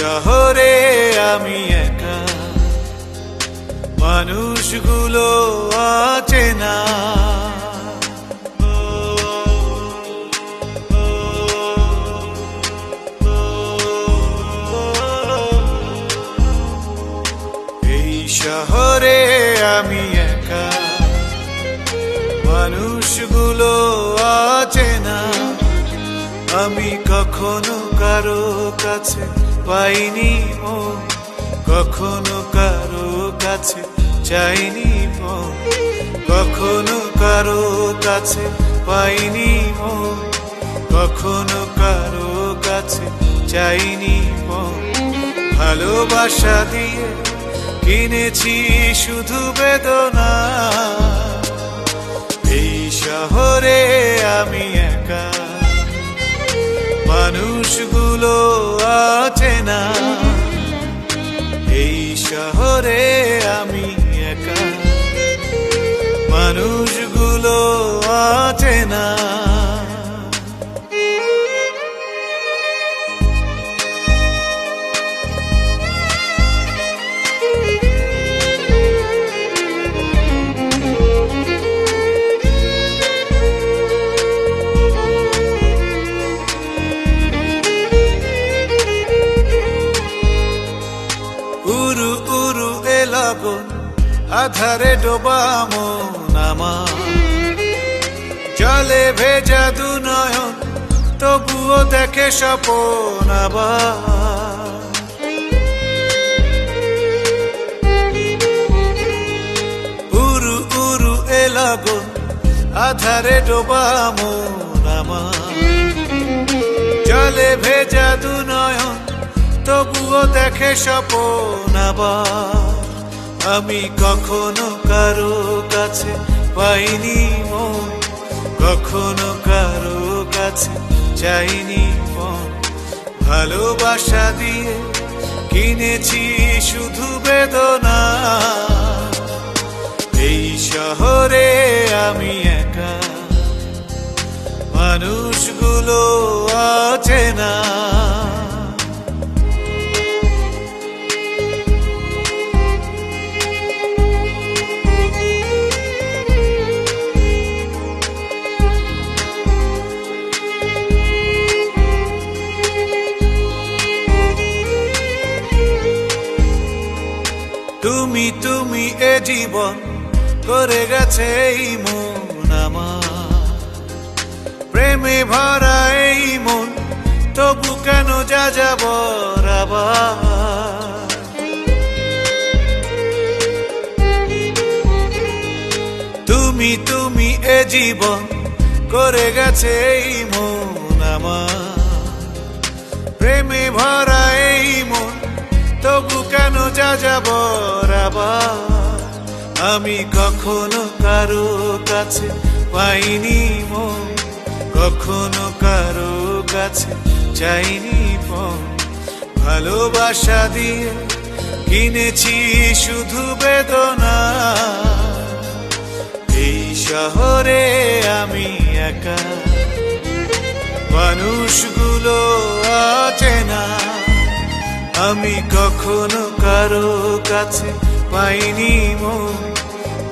শহরে আমি একা। মানুষগুলো আছে না। এই শহরে আমি একা। মানুষগুলো আছে না। আমি কখনো কারও কাছে পাইনি ও কখনো কারও কাছে চাইনি ও কখনো কারও কাছে পাইনি ও কখনো কারও কাছে চাইনি ও ভালোবাসা দিয়ে কিনেছি শুধু বেদনা। এই শহরে আমি একা। মানুষগুলো আছে না। এই শহরে আমি একা। মানুষগুলো আছে লগন আধারে ডোবা মন আমার জলে ভেজা দু নয়ন তবুও দেখে স্বপন আবার। উরু উরু আধারে ডোবা মন আমার জলে ভেজা দু নয়ন তবুও দেখে স্বপন আবার। আমি কখনো কারও কাছে পাইনি মন। কখনো কারও কাছে চাইনি মন। ভালোবাসা দিয়ে কিনেছি শুধু বেদনা। এই শহরে আমি একা। মানুষগুলো আছে তুমি তুমি এ জীবন করে গেছে এই মন আমার। প্রেমে ভরা এই মন, তবু কেন যা যাব তুমি তুমি এ জীবন করে গেছে এই মন আমার। প্রেমে ভরা যাব আমি কখনো কারও কাছে পাইনি মন। কখনো কারও কাছে চাইনি মন ভালোবাসা দিয়ে কিনেছি শুধু বেদনা। এই শহরে আমি একা। মানুষগুলো আছে না আমি কখনো কারও কাছে পাইনি মন,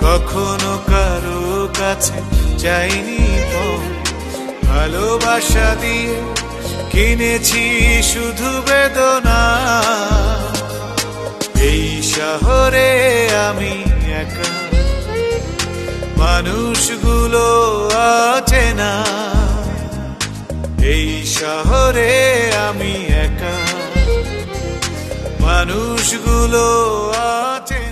কখনো কারও কাছে চাইনি মন। ভালোবাসা দিয়ে কিনেছি শুধু বেদনা। এই শহরে আমি একা। মানুষগুলো আছে না এই শহরে আমি একা। মানুষগুলো আছে।